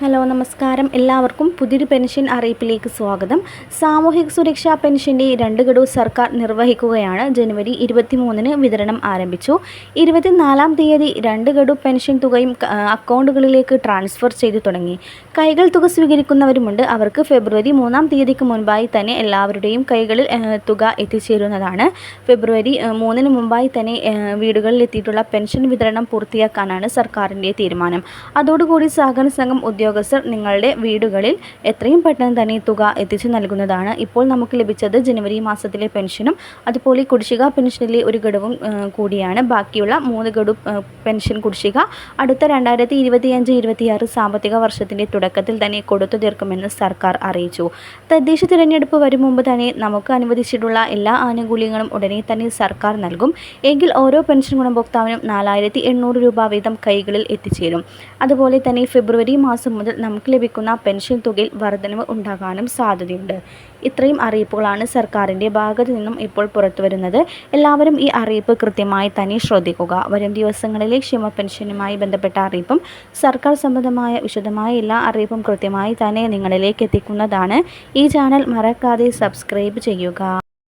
Hello നമസ്കാരം. എല്ലാവർക്കും പുതിയൊരു പെൻഷൻ അറിയിപ്പിലേക്ക് സ്വാഗതം. സാമൂഹിക സുരക്ഷാ പെൻഷന്റെ രണ്ട് ഗഡു സർക്കാർ നിർവഹിക്കുകയാണ്. ജനുവരി ഇരുപത്തിമൂന്നിന് വിതരണം ആരംഭിച്ചു. ഇരുപത്തിനാലാം തീയതി രണ്ട് ഗഡു പെൻഷൻ തുകയും അക്കൗണ്ടുകളിലേക്ക് ട്രാൻസ്ഫർ ചെയ്തു തുടങ്ങി. കൈകൾ തുക സ്വീകരിക്കുന്നവരുമുണ്ട്. അവർക്ക് ഫെബ്രുവരി മൂന്നാം തീയതിക്ക് മുൻപായി തന്നെ എല്ലാവരുടെയും കൈകളിൽ തുക എത്തിച്ചേരുന്നതാണ്. ഫെബ്രുവരി മൂന്നിന് മുമ്പായി തന്നെ വീടുകളിൽ എത്തിയിട്ടുള്ള പെൻഷൻ വിതരണം പൂർത്തിയാക്കാനാണ് സർക്കാരിന്റെ തീരുമാനം. അതോടുകൂടി സഹകരണ സംഘം ഉദ്യോഗസ്ഥർ നിങ്ങളുടെ വീടുകളിൽ എത്രയും പെട്ടെന്ന് തന്നെ തുക എത്തിച്ചു നൽകുന്നതാണ്. ഇപ്പോൾ നമുക്ക് ലഭിച്ചത് ജനുവരി മാസത്തിലെ പെൻഷനും അതുപോലെ കുടിശ്ശിക പെൻഷനിലെ ഒരു ഘടവും കൂടിയാണ്. ബാക്കിയുള്ള മൂന്ന് ഘടു പെൻഷൻ കുടിശ്ശിക അടുത്ത രണ്ടായിരത്തി ഇരുപത്തിയഞ്ച് ഇരുപത്തിയാറ് സാമ്പത്തിക വർഷത്തിന്റെ തുടക്കത്തിൽ തന്നെ കൊടുത്തു തീർക്കുമെന്ന് സർക്കാർ അറിയിച്ചു. തദ്ദേശ തിരഞ്ഞെടുപ്പ് വരും മുമ്പ് തന്നെ നമുക്ക് അനുവദിച്ചിട്ടുള്ള എല്ലാ ആനുകൂല്യങ്ങളും ഉടനെ തന്നെ സർക്കാർ നൽകും. എങ്കിൽ ഓരോ പെൻഷൻ ഗുണഭോക്താവിനും നാലായിരത്തി രൂപ വീതം കൈകളിൽ എത്തിച്ചേരും. അതുപോലെ തന്നെ ഫെബ്രുവരി മാസം മുതൽ നമുക്ക് ലഭിക്കുന്ന പെൻഷൻ തുകയിൽ വർധനവ് ഉണ്ടാകാനും സാധ്യതയുണ്ട്. ഇത്രയും അറിയിപ്പുകളാണ് സർക്കാരിന്റെ ഭാഗത്തു നിന്നും ഇപ്പോൾ പുറത്തു വരുന്നത്. എല്ലാവരും ഈ അറിയിപ്പ് കൃത്യമായി തന്നെ ശ്രദ്ധിക്കുക. വരും ദിവസങ്ങളിലെ ക്ഷമ പെൻഷനുമായി ബന്ധപ്പെട്ട അറിയിപ്പും സർക്കാർ സംബന്ധമായ വിശദമായ എല്ലാ അറിയിപ്പും കൃത്യമായി തന്നെ നിങ്ങളിലേക്ക് എത്തിക്കുന്നതാണ്. ഈ ചാനൽ മറക്കാതെ സബ്സ്ക്രൈബ് ചെയ്യുക.